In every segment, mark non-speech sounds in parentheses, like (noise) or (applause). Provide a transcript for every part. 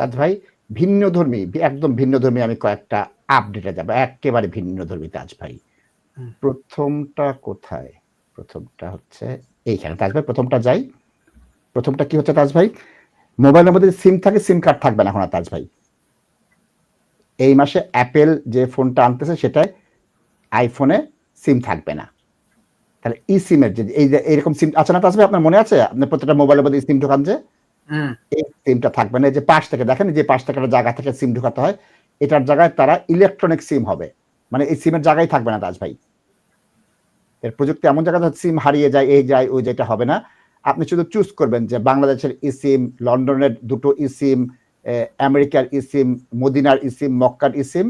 তাজ ভাই ভিন্ন ধর্মী একদম ভিন্ন ধর্মী আমি কয়েকটা আপডেটে যাব। একেবারে ভিন্ন ধর্মী তাজ ভাই। প্রথমটা কোথায়? প্রথমটা হচ্ছে এইখানে। তাজ ভাই প্রথমটা যাই। প্রথমটা কি হচ্ছে তাজ ভাই? মোবাইলের মধ্যে সিম থাকে সিম কার্ড থাকবে না এখন আর তাজ ভাই। এই মাসে অ্যাপেল যে ফোনটা আনতেছে সেটায় আইফোনে সিম থাকবে না। তাহলে ই সিমের যে এই যে এরকম সিম আছে না তাজ ভাই? আপনার মনে আছে? আপনার প্রত্যেকটা মোবাইলের মধ্যে সিম ঢোকান যে? এই সিমটা থাকবে না যে পাশ থেকে দেখেন যে থেকে জায়গা থেকে সিম ঢুকাতে হয়, এটার জায়গায় তারা ইলেকট্রনিক সিম হবে। মানে এই সিমের জায়গায় থাকবে না ভাই। এর প্রযুক্তি এমন সিম হারিয়ে যায়, এই যায়, ওই যেটা হবে না। আপনি শুধু চুজ করবেন যে বাংলাদেশের ই সিম লন্ডনের দুটো ই সিম আমেরিকার ই সিম মদিনার ইসিম মক্কার ই সিম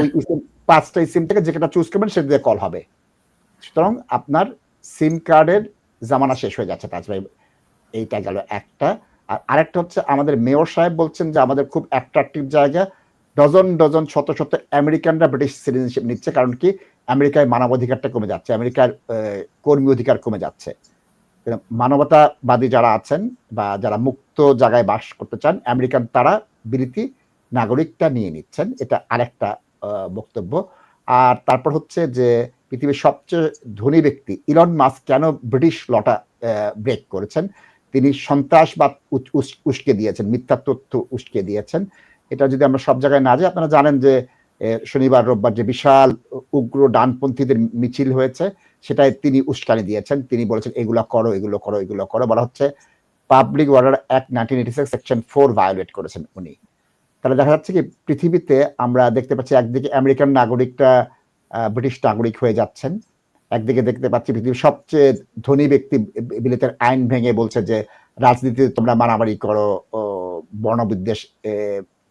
ওই ই পাঁচটা ই সিম থেকে যেটা চুজ করবেন, সেটা দিয়ে কল হবে। সুতরাং আপনার সিম কার্ডের জামানা শেষ হয়ে যাচ্ছে তাজ ভাই। এইটা গেল একটা। আর আরেকটা হচ্ছে আমাদের মেয়র সাহেব বলছেন যে আমাদের খুব অ্যাট্রাকটিভ জায়গা। ডজন ডজন শত শত আমেরিকানরা ব্রিটিশ সিটিজেনশিপ নিচ্ছে, কারণ কি? আমেরিকায় মানবাধিকারটা কমে যাচ্ছে, আমেরিকার কর্মী অধিকার কমে যাচ্ছে। মানবতাবাদী যারা আছেন বা যারা মুক্ত জায়গায় বাস করতে চান, আমেরিকান তারা বিলিতি নাগরিকটা নিয়ে নিচ্ছেন। এটা আরেকটা বক্তব্য। আর তারপর হচ্ছে যে পৃথিবীর সবচেয়ে ধনী ব্যক্তি ইলন মাস্ক কেন ব্রিটিশ লটা ব্রেক করেছেন? তিনি সন্ত্রাসবাদ উস- উস- উস্কে দিয়েছেন, মিথ্যা তথ্য উস্কে দিয়েছেন। এটা যদি আমরা সব জায়গায় না যাই, আপনারা জানেন যে শনিবার, রোববার যে বিশাল উগ্র ডানপন্থীদের মিছিল হয়েছে সেটাই তিনি উস্কানি দিয়েছেন। তিনি বলেছেন, এগুলো করো এগুলো করো এগুলো করো। বলা হচ্ছে, public order act nineteen eighty six, section four violate করেছেন উনি। তাহলে দেখা যাচ্ছে কি, পৃথিবীতে আমরা দেখতে পাচ্ছি, একদিকে আমেরিকান নাগরিকটা ব্রিটিশ নাগরিক হয়ে যাচ্ছেন একদিকে দেখতে পাচ্ছি পৃথিবীর সবচেয়ে ধনী ব্যক্তি বিলেতের আইন ভেঙে বলছে যে, রাজনীতিতে তোমরা মারামারি করো বর্ণবিদ্বেষ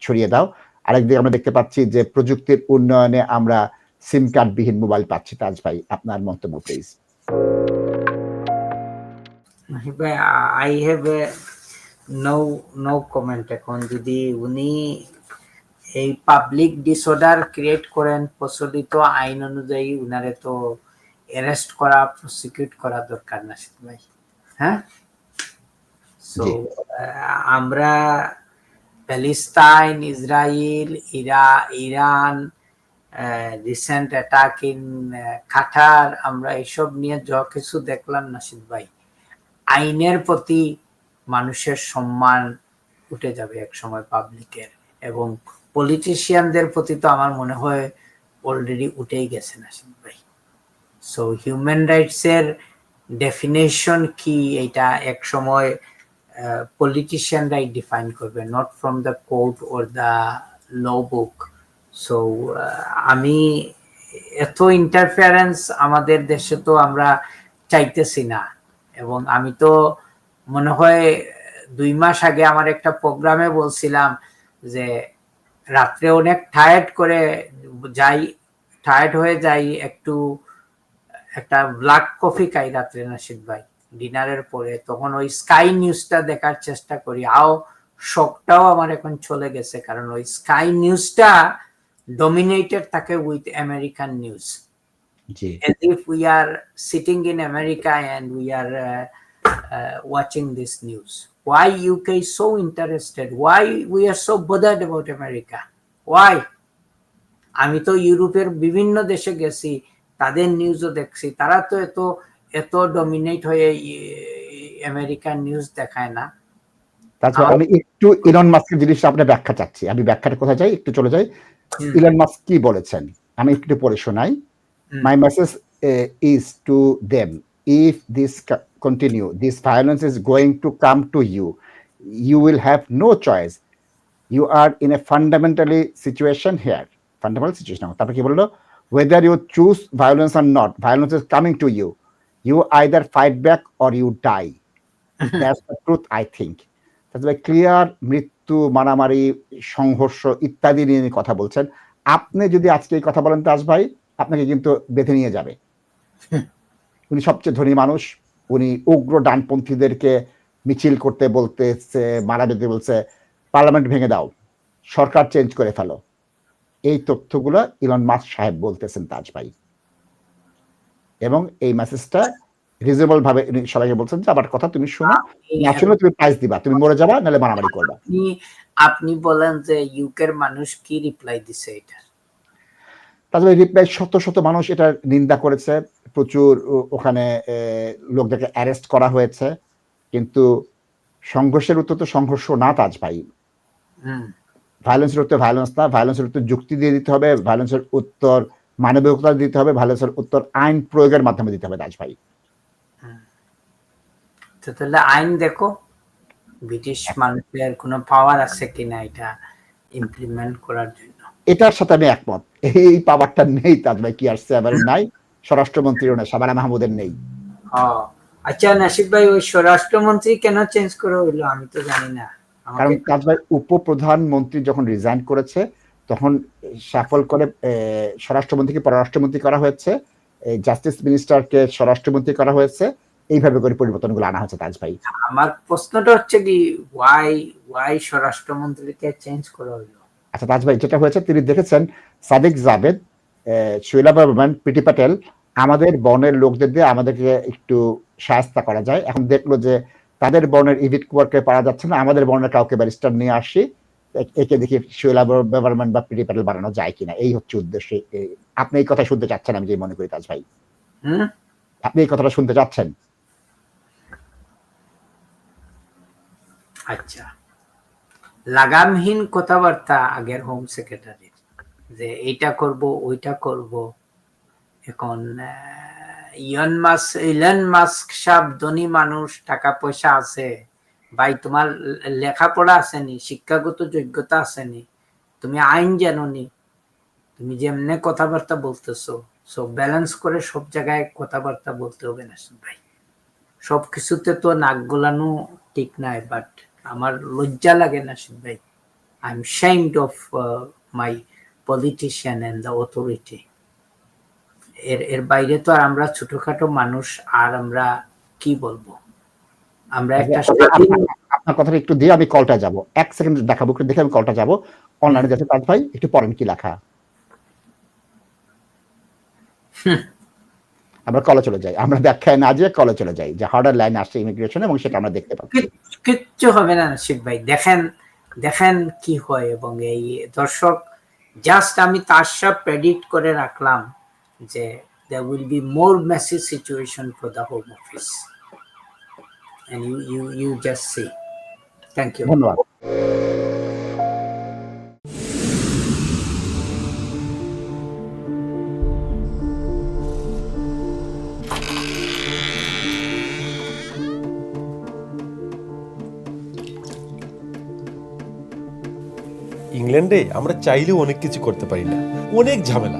ছড়িয়ে দাও। আরেকদিকে আমরা দেখতে পাচ্ছি যে, প্রযুক্তির উন্নয়নে আমরা সিম কার্ড বিহীন মোবাইল পাচ্ছি। তাজ ভাই, আপনার মন্তব্য please I have no no comment এখন। যদি উনি এই পাবলিক ডিসঅর্ডার ক্রিয়েট করেন, প্রচলিত আইন অনুযায়ী উনারে তো অ্যারেস্ট করা প্রসিকিউট করা দরকার না ভাই। হ্যাঁ? সো। আমরা Palestine Israel Ira Iran recent attack in Qatar আমরা এসব নিয়ে যা কিছু দেখলাম নাসিদ ভাই। আইনের প্রতি মানুষের সম্মান উঠে যাবে এক সময় পাবলিকের এবং পলিটিশিয়ানদের প্রতি তো আমার মনে হয় অলরেডি উঠেই গেছে নাসিদ ভাই। সো হিউম্যান রাইটস এর ডেফিনেশন কি? এটা এক সময় পলিটিশিয়ানরাই ডিফাইন করবে not from the court or the law book so আমি এত ইন্টারফারেন্স আমাদের দেশে তো আমরা চাইতেছি না। এবং আমি তো মনে হয় দুই মাস আগে আমার একটা প্রোগ্রামে বলছিলাম যে, রাত্রে অনেক টায়ার্ড করে যাই টায়ার্ড হয়ে যাই, একটু একটা ব্ল্যাক কফি খাই রাত্রে নাসিদ ভাই ডিনারের পরে তখন ওই স্কাই নিউজটা দেখার চেষ্টা করি আও শখটাও আমার এখন চলে গেছে কারণ ওই স্কাই নিউজটা ডমিনেটেড থাকে with American news as if we are sitting in America and we are uh, uh, watching this news. Why UK is so interested? Why we are so bothered about America? Why? আমি তো ইউরোপের বিভিন্ন দেশে গেছি তাদের নিউজও দেখছি। তারা তো এত এত ডমিনেট হয়ে আমেরিকান নিউজ দেখায় না। তাছাড়া message is to them if this continue this violence is going to come to you you will have no choice you are in a fundamentally situation here fundamental situation তারপর কি বলল? Whether you choose violence or not violence is coming to you. You either fight back or you die. (laughs) That's the truth i think. তাহলে clear মৃত্যু মারামারি সংঘর্ষ ইত্যাদি নিয়ে কথা বলছেন। আপনি যদি আজকে এই কথা বলেন তাজ ভাই আপনাকে কিন্তু বেঁধে নিয়ে যাবে। (laughs) উনি সবচেয়ে ধনী মানুষ। উনি উগ্র ডানপন্থীদেরকে মিছিল করতে বলতেছে মারা যেতে বলছে। পার্লামেন্ট ভেঙে দাও। সরকার চেঞ্জ করে ফেলো। এই তথ্যগুলো ইলন মাস সাহেব বলতেছেন তাজ ভাই। এবং এই মেসেজটা রিজনেবল ভাবে সবাইকে বলছেন যে আমার কথা তুমি শোনো। শুনে তুমি প্রাইস দিবা। তুমি মরে যাবা নাহলে মারামারি করবা। আপনি বলেন যে ইউকের মানুষ কি রিপ্লাই দিছে এটা? তাছাড়া রিপ্লাই শত শত মানুষ এটা নিন্দা করেছে। প্রচুর ওখানে লোকদেরকে অ্যারেস্ট করা হয়েছে। কিন্তু সংঘর্ষের উত্তর তো সংঘর্ষ না তাজ ভাই। হুম। ভায়োলেন্সের উত্তর ভায়োলেন্স না ভায়োলেন্সের উত্তর যুক্তি দিয়ে দিতে হবে ভায়োলেন্সের উত্তর মানবিকতা দিতে হবে ভায়োলেন্সের উত্তর আইন প্রয়োগের মাধ্যমে দিতে হবে তাজ ভাই তো তাহলে আইন দেখো ব্রিটিশ মানুষের কোনো পাওয়ার আছে কিনা এটা ইমপ্লিমেন্ট করার জন্য? এটার সাথে আমি একমত। এই পাওয়ারটা নেই তাজ ভাই কি আসছে এবারে নাই। স্বরাষ্ট্রমন্ত্রীরও নেই সাবানা মাহমুদের নেই। আচ্ছা নাসিব ভাই ওই স্বরাষ্ট্রমন্ত্রী কেন চেঞ্জ করে হইল আমি তো জানি না। কারণ আমাকে তাজ ভাই উপপ্রধানমন্ত্রী যখন রিজাইন করেছে তখন সাফল করে স্বরাষ্ট্রমন্ত্রীকে পররাষ্ট্রমন্ত্রী করা হয়েছে জাস্টিস মিনিস্টারকে স্বরাষ্ট্রমন্ত্রী করা হয়েছে এইভাবে করে পরিবর্তনগুলো আনা হয়েছে তাজ ভাই আমার প্রশ্নটা হচ্ছে কি ওয়াই ওয়াই স্বরাষ্ট্রমন্ত্রীকে চেঞ্জ করা হইল আচ্ছা তাজ ভাই যেটা হয়েছে তিনি দেখেছেন সাদিক জাভেদ শৈলা বর্মন পিটি প্যাটেল আমাদের বনের লোকদের দিয়ে আমাদেরকে একটু সাহায্য করা যায়। এখন দেখল যে তাদের বর্ণের ইভিট কুয়ারকে পারা যাচ্ছে না আমাদের বর্ণের কাউকে ব্যারিস্টার নিয়ে আসি একে দেখি শৈলা গভর্নমেন্ট বা পিটি প্যাটেল বানানো যায় কিনা এই হচ্ছে উদ্দেশ্য আপনি এই কথা শুনতে চাচ্ছেন আমি যে মনে করি তাজ ভাই। আপনি এই কথাটা শুনতে চাচ্ছেন? আচ্ছা। লাগামহীন কথাবার্তা আগের হোম সেক্রেটারির যে এইটা করব ওইটা করব এখন ইয়ন মাস ইলন মাস্ক সাহেব ধনী মানুষ টাকা পয়সা আছে। ভাই, তোমার লেখাপড়া আসেনি শিক্ষাগত যোগ্যতা আসেনি তুমি আইন জানোনি তুমি যেমনে কথাবার্তা বলতেছো সব ব্যালেন্স করে সব জায়গায় কথাবার্তা বলতে হবে না, ভাই। সব কিছুতে তো নাক গলানো ঠিক নাই বাট আমার লজ্জা লাগে না, ভাই। I am shamed of my politician and the authority এর এর বাইরে তো আর আমরা ছোটখাটো মানুষ আর আমরা কি বলব? আমরা একটা আপনার কথাটা একটু দিয়ে আমি কলটা যাব। এক সেকেন্ড দেখাবো একটু দেখে আমি কলটা যাব। অনলাইনে যাচ্ছে তাজ ভাই একটু পড়েন কি লেখা। আমরা কলে চলে যাই। আমরা ব্যাখ্যায় না যেয়ে কলে চলে যাই যে হার্ডার লাইন আসছে ইমিগ্রেশন এবং সেটা আমরা দেখতে পাবো কিচ্ছু- হবে না নাসিব ভাই। দেখেন দেখেন কি হয় এবং এই দর্শক জাস্ট আমি তার সব প্রেডিক্ট করে রাখলাম। যে there will be more messy situation for the home office and you you you just see thank you ধন্যবাদ ইংল্যান্ডে আমরা চাইলেও অনেক কিছু করতে পারি না অনেক ঝামেলা